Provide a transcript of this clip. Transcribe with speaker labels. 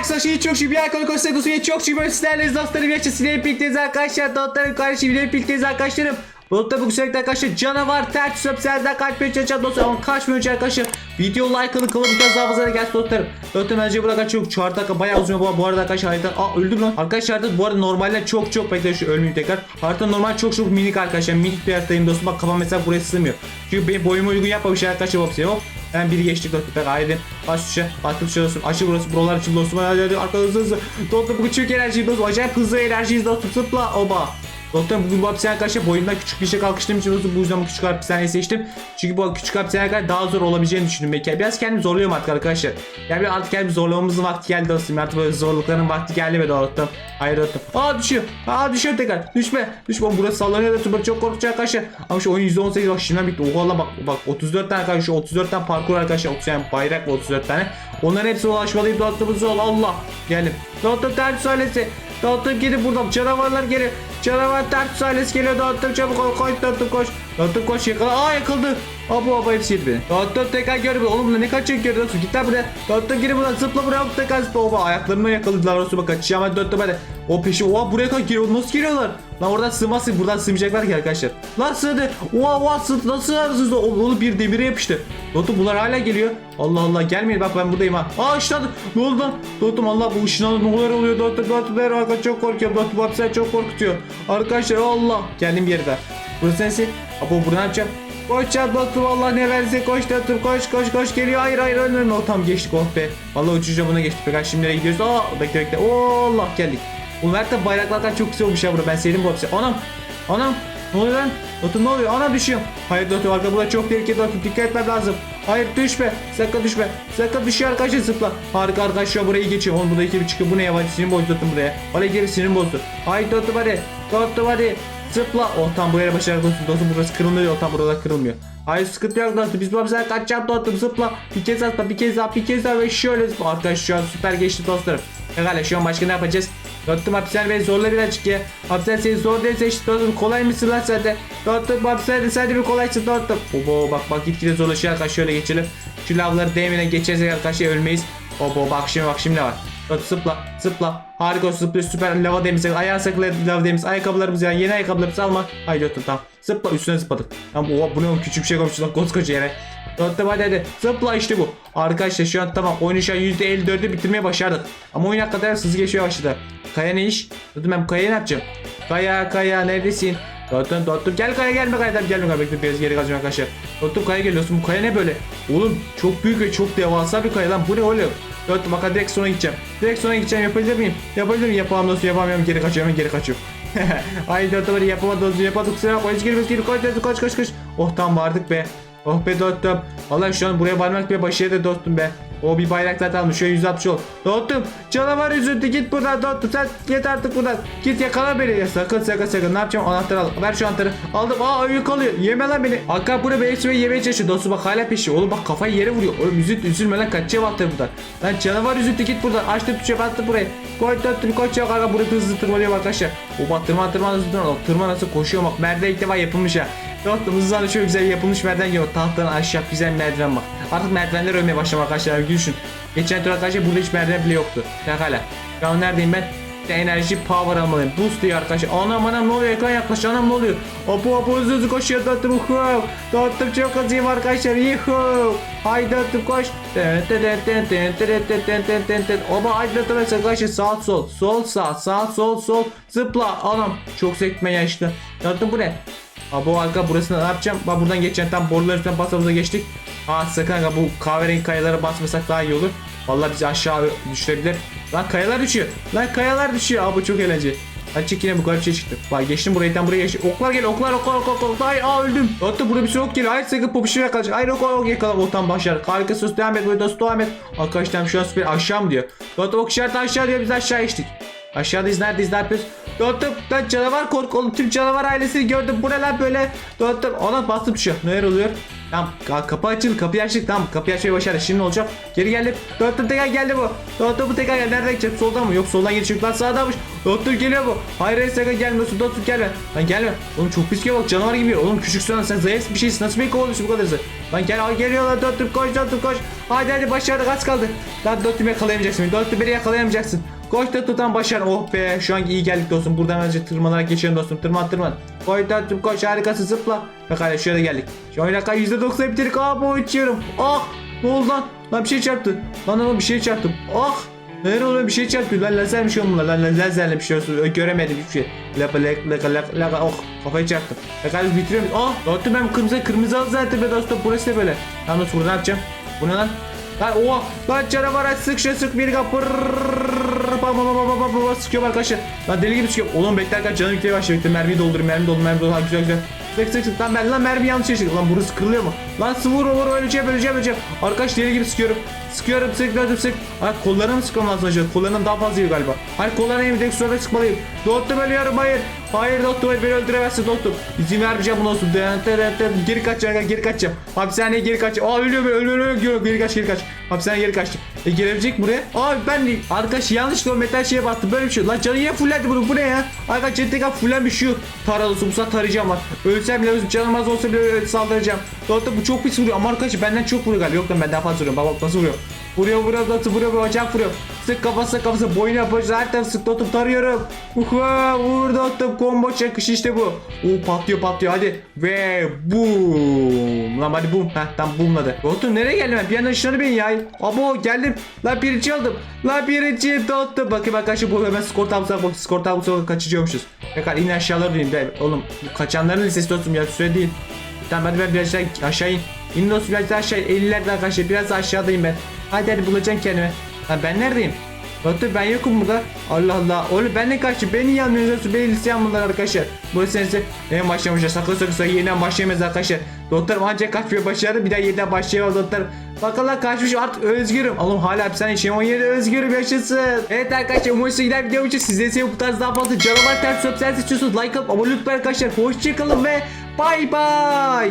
Speaker 1: Arkadaşlar çok şükür bir alkol konser dosyayı çok şükür böyle sizlerle dostlarım yaşasın hep birlikteyiz arkadaşlar. Dostlarım kardeşim hep birlikteyiz arkadaşlarım. Bulutta bu sürekli arkadaşlar. Canavar ters söpselden kaçmaya çalışan dostlar. Ama kaçmıyor arkadaşlar? Video like alın kalın biraz daha fazla gelsin dostlarım. Dostlarım önce burada çok çağır dakika bayağı uzun bu, bu arada arkadaşlar harita Aa öldüm lan. Arkadaşlar bu arada normalde çok çok bekle şu ölmeyeyim tekrar. Harita normal çok çok minik arkadaşlar. Minik bir haritayım dostum. Bak kafam mesela buraya sığmıyor. Çünkü benim boyuma uygun yapmamış arkadaşlar hop hop Hemen biri geçtik dostum haydi Baş tuşa baş tuşa dostum açı burası buralar için dostum. Hadi hadi arka hızlı. Dostum bu küçük enerji dostum. Acayip hızlı enerjiyiz dostum. Zıpla oba Doktor bugün bu hapishane arkadaşlar boyundan küçük bir şey kalkıştığım için dostum bu yüzden bu küçük hapishaneyi seçtim. Çünkü bu küçük hapishane arkadaşlar daha zor olabileceğini düşündüm belki. Biraz kendimi zorluyorum artık arkadaşlar. Yani artık kendimi zorlamamızın vakti geldi dostum. Artık böyle zorlukların vakti geldi mi dostum? Hayır dostum. Aa düşüyor. Aa düşüyor tekrar. Düşme. Düşme. Burası sallanıyor dostum. Çok korkutucu arkadaşlar. Ama şu oyun %18 bak şimdiden bitti. Oha lan bak bak 34 tane arkadaşlar. Şu 34 tane parkur arkadaşlar. 30 yani bayrak ve 34 tane. Onların hepsine ulaşmalıyım dostumuz ol. Allah. Geldim. Dostum ters söylesi. Dostum gidin buradan. Canavarlar geliyor. Canavar ters söylesi geliyor. Dostum çabuk ol. Koş dostum koş. Dostum koş yakala. Aa yakıldı. Aa bu baba hepsi yedi beni. Dostum tekrar görüyor. Oğlum bunlar ne kaçıyor görüyor dostum. Git lan buraya. Dostum gidin buradan. Zıpla buraya. Tekrar zıpla. Oba ayaklarımla yakaladılar dostum. Bak kaçacağım hadi dostum hadi. O peşi. Oha buraya kadar geliyor. Nasıl geliyorlar? Lan oradan sığmazsın. Buradan sığmayacaklar ki arkadaşlar. Lan sığdı. Oha oha sığdı. Nasıl sığarsınız? Oğlum bir demire yapıştı. Dostum bunlar hala geliyor. Allah Allah gelmeyin bak ben buradayım ha. Aa ışınlandı. Ne oldu lan? Dostum Allah bu ışınlandı. Ne oluyor oluyor? Dostum dostum ben arkadaşlar çok korkuyorum. Dostum bu hapishane çok korkutuyor. Arkadaşlar Allah. Geldim bir yere daha. Burası neresi? Abo burada ne yapacağım? Koş çat dostum Allah ne verse koş dostum koş koş koş geliyor hayır hayır ölmeme o tam geçtik oh be Vallahi uçuşa buna geçtik pekala şimdi nereye gidiyoruz aa bekle bekle Oo, Allah geldik Bu Mert'te bayraklardan çok güzel olmuş ya burada ben sevdim bu hapsi anam anam ne oluyor lan Dostum ne oluyor ana düşüyorum Hayır dostum arka burada çok tehlikeli dostum dikkat etmem lazım Hayır düşme sakın düşme sakın düşüyor arkadaşlar zıpla Harika arkadaşlar burayı geçiyor oğlum burada iki bir çıkıyor bu ne ya hadi sinirim bozdu dostum buraya Oraya geri sinirim bozdu Hayır dostum hadi dostum hadi Zıpla. Oh tam bu yere başarılı dostum. Dostum burası kırılmıyor. Oh tam burada kırılmıyor. Hayır sıkıntı yok dostum. Biz bu hapishane kaçacağım dostum. Zıpla. Bir kez atla. Bir kez daha. Bir kez daha. Ve şöyle zıpla. Arkadaş şu an süper geçti dostlarım. Pekala şu an başka ne yapacağız? Dostum hapishane beni zorla birazcık ya. Hapishane seni zor değil seçti dostum. Kolay mısın lan sen de? Dostum hapishane sen de bir kolaysın dostum. Obo bak bak gitgide zorlaşıyor arkadaş. Şöyle geçelim. Şu lavları değmeden geçersek arkadaşlar ölmeyiz. Obo bak şimdi bak şimdi ne var? Bak zıpla zıpla. Harika zıpla süper lava demiz. Ayağı saklı lava demiz. Ayakkabılarımız yani yeni ayakkabılarımızı alma. Haydi otur tamam. Zıpla üstüne zıpladık. Tamam oha bu ne oğlum küçük bir şey koymuşsun lan koskoca yere. Dostum hadi hadi zıpla işte bu. Arkadaşlar şu an tamam oyunu şu an %54'ü bitirmeye başardık. Ama oyun kadar hızlı geçiyor başladı. Kaya ne iş? Dostum ben bu kayayı ne yapacağım? Kaya kaya neredesin? Dostum dostum gel kaya gelme kaya tamam gelme kaya bekle biraz geri kaçacağım arkadaşlar. Dostum kaya geliyorsun bu kaya ne böyle? Oğlum çok büyük ve çok devasa bir kaya lan bu ne oğlum? Dört bak direkt sona gideceğim. Direkt sona gideceğim yapabilir miyim? Yapabilir miyim? Yapamam dostum yapamıyorum geri kaçıyorum geri kaçıyorum. Ay dört bari yapamadım dostum yapamadık kusura bakma hiç girmez geri kaç kaç kaç kaç. Oh tam vardık be. Oh be dostum. Vallahi şu an buraya varmak bir başarı dostum be. O bir bayrak zaten almış. Şöyle 160 ol. Dostum canavar üzüldü git buradan dostum. Sen git artık buradan. Git yakala beni. Ya sakın sakın sakın. Ne yapacağım? Anahtarı al. Ver şu anahtarı. Aldım. Aa yakalıyor. Yeme lan beni. Hakan buraya beni içime yemeye çalışıyor. Dostum bak hala peşi. Oğlum bak kafayı yere vuruyor. Oğlum üzüldü üzülme lan. Kaçacağım anahtarı buradan. Lan canavar üzüldü git buradan. Açtım tuşa bastım buraya. Koy dostum koş ya kanka. Burada hızlı tırmanıyor arkadaşlar. O bak tırman tırman hızlı tırman. Tırman nasıl koşuyor bak. Merdiven ilk defa yapılmış ha. Tahtamız zaten çok güzel yapılmış merdiven yok. Tahtanın aşağı güzel merdiven bak. Artık merdivenler ölmeye başladı arkadaşlar. Düşün. Geçen tur arkadaşlar burada hiç merdiven bile yoktu. Pekala. Şu neredeyim ben? İşte enerji power almalıyım. Boost diyor arkadaşlar. Anam anam ne oluyor? Ekran yaklaşıyor. Anam ne oluyor? Apo apo hızlı hızlı koşuyor. Tattım hıv. Tattım çok hızlıyım arkadaşlar. Yuhu. Haydi attım koş. Ama haydi attım arkadaşlar. Sağ sol. Sol sağ. Sağ sol sol. Zıpla. Anam çok sekme yaşlı. Tattım bu ne? Aa, bu arka burasını ne yapacağım? Bak buradan geçen tam boruların üstünden basa geçtik. Aa sakın aga bu kahverengi kayalara basmasak daha iyi olur. Vallahi bizi aşağı düşürebilir. Lan kayalar düşüyor. Lan kayalar düşüyor. Aa bu çok eğlenceli. Hadi çek yine bu kadar şey çıktı. Bak geçtim burayı tam buraya geçtim. Oklar geliyor oklar oklar oklar oklar. Hayır aa öldüm. Hatta burada bir şey ok geliyor. Hayır sakın popişime kalacak. Hayır ok ok yakala. O tam başlar. Harika sus devam et. Dost devam et. Arkadaşlar şu an süper aşağı mı diyor. Hatta ok işareti aşağı diyor. Biz aşağı geçtik. Aşağıdayız neredeyiz ne yapıyoruz? Dostum lan canavar korku oğlum tüm canavar ailesini gördüm. Bu ne lan böyle? Dostum ona bastım şu neler oluyor? Tamam ka- kapı açıldı kapıyı açtık. Tamam kapıyı açmayı başardık. Şimdi ne olacak? Geri geldim. Doktor tekrar geldi bu. Doktor bu tekrar geldi. Nereden gidecek soldan mı? Yok soldan gidecek. Lan sağdanmış doktor geliyor bu. Hayır hayır sakın gelmiyorsun doktor gelme. Lan gelme. Oğlum çok pis bak canavar gibi. Oğlum küçük soğan sen zayıf bir şeysin. Nasıl beni kovalıyorsun bu kadar hızlı? Lan gel al geliyor lan. Doktor koş doktor koş. Hadi hadi başardık. Az kaldı. Lan doktor yakalayamayacaksın doktor beni yakalayamayacaksın Koş doktor tam başar oh be şu an iyi geldik dostum. Buradan hemen tırmanarak geçelim dostum. Tırman tırman. Koş doktor koş harikasın zıpla. Pekala şöyle geldik. Şöyle dakika %90 bitirdik. Aa bu uçuyorum ah ne oldu lan? Lan bir şey çarptı. Lan lan bir şey çarptım. Ah Nereye oluyor? Bir şey çarptı. Lan lazer bir şey olmalı lan lazerle bir şey olsun. Göremedim hiçbir şey. Laka laka laka laka laka. Oh kafayı çarptım. Pekala biz bitiriyoruz ah dostum ben? Kırmızı kırmızı al zaten be dostum. Burası da böyle. Lan dostum burada ne yapacağım bu ne lan Lan oha lan canavara sık şu sık bir kapır Bam bam bam bam bam bam sıkıyorum arkadaşlar. Lan deli gibi sıkıyorum. Oğlum beklerken canım gitmeye başladı. Bekle mermiyi doldurayım. Mermi doldur mermi doldur. Ha, güzel güzel. Sık sık sık. Lan ben lan mermi yanlış yaşadık. Lan burası kırılıyor mu? Lan sıvır vur öleceğim öleceğim öleceğim. Arkadaş deli gibi sıkıyorum. Sıkıyorum sık sık. Ay kollarına mı sıkmam lazım acaba? Kollarından daha fazla yiyor galiba. Hayır kollarına yemin direkt sonra sıkmalıyım. Doktor ölüyorum hayır. Hayır doktor beni öldüremezsin doktor. İzin vermeyeceğim bunu olsun. Geri kaçacağım geri kaçacağım. Hapishaneye geri kaç. Aa ölüyorum ölüyorum ölüyorum. Geri kaç geri kaç. Hapishaneye geri kaçtım. E gelebilecek buraya? Abi ben de arkadaş yanlışlıkla metal şeye bastım böyle bir şey. Lan canı yine fullendi bunu bu ne ya? Arkadaş canı tekrar fullenmiş şu taralısı bu sefer tarayacağım var. Ölsem bile canım az olsa bile saldıracağım. Doktor bu çok pis vuruyor ama arkadaş benden çok vuruyor galiba. Yok lan benden fazla vuruyor. Bak bak nasıl vuruyor. Vuruyor vuruyor nasıl vuruyor vuruyor bacak vuruyor. Sık kafasına kafasına boyuna başına her tarafı sık tutup tarıyorum. Uha, vur dostum combo çakış işte bu. Oo patlıyor patlıyor hadi. Ve boom. Lan hadi boom. Heh tam boomladı. Dostum nereye geldim ben? Bir yandan ışınları beni yay. Abo geldim. Lan birinci oldum. Lan birinci dostum. Bakayım arkadaşlar bu hemen skor tablosuna bak. Skor tablosuna kaçırıyormuşuz. Tekrar in aşağılara ineyim. be. Oğlum kaçanların listesi dostum ya süre değil. Tamam hadi ben biraz aşağı in. İn dostum biraz aşağı in. 50'lerde arkadaşlar biraz aşağıdayım ben. Hadi hadi bulacağım kendimi. Lan ben neredeyim? Doktor ben yokum burada. Allah Allah. Oğlum ben ne kaçtı? Beni yanmıyorsunuz. Beni listeyen bunlar arkadaşlar. Bu senesi en başlamışlar. Sakın sakın sakın yeniden başlayamayız arkadaşlar. Doktorum ancak kaçmaya başladı. Bir daha yeniden başlayamaz doktor. Bakalım kaçmış artık özgürüm. Oğlum hala hapishane işim 17 özgürüm yaşasın. Evet arkadaşlar umarım giden video için sizleri seviyorum. Bu tarz daha fazla canavar ters söp istiyorsunuz. Like atıp abone unutmayın arkadaşlar. Hoşçakalın ve bay bay.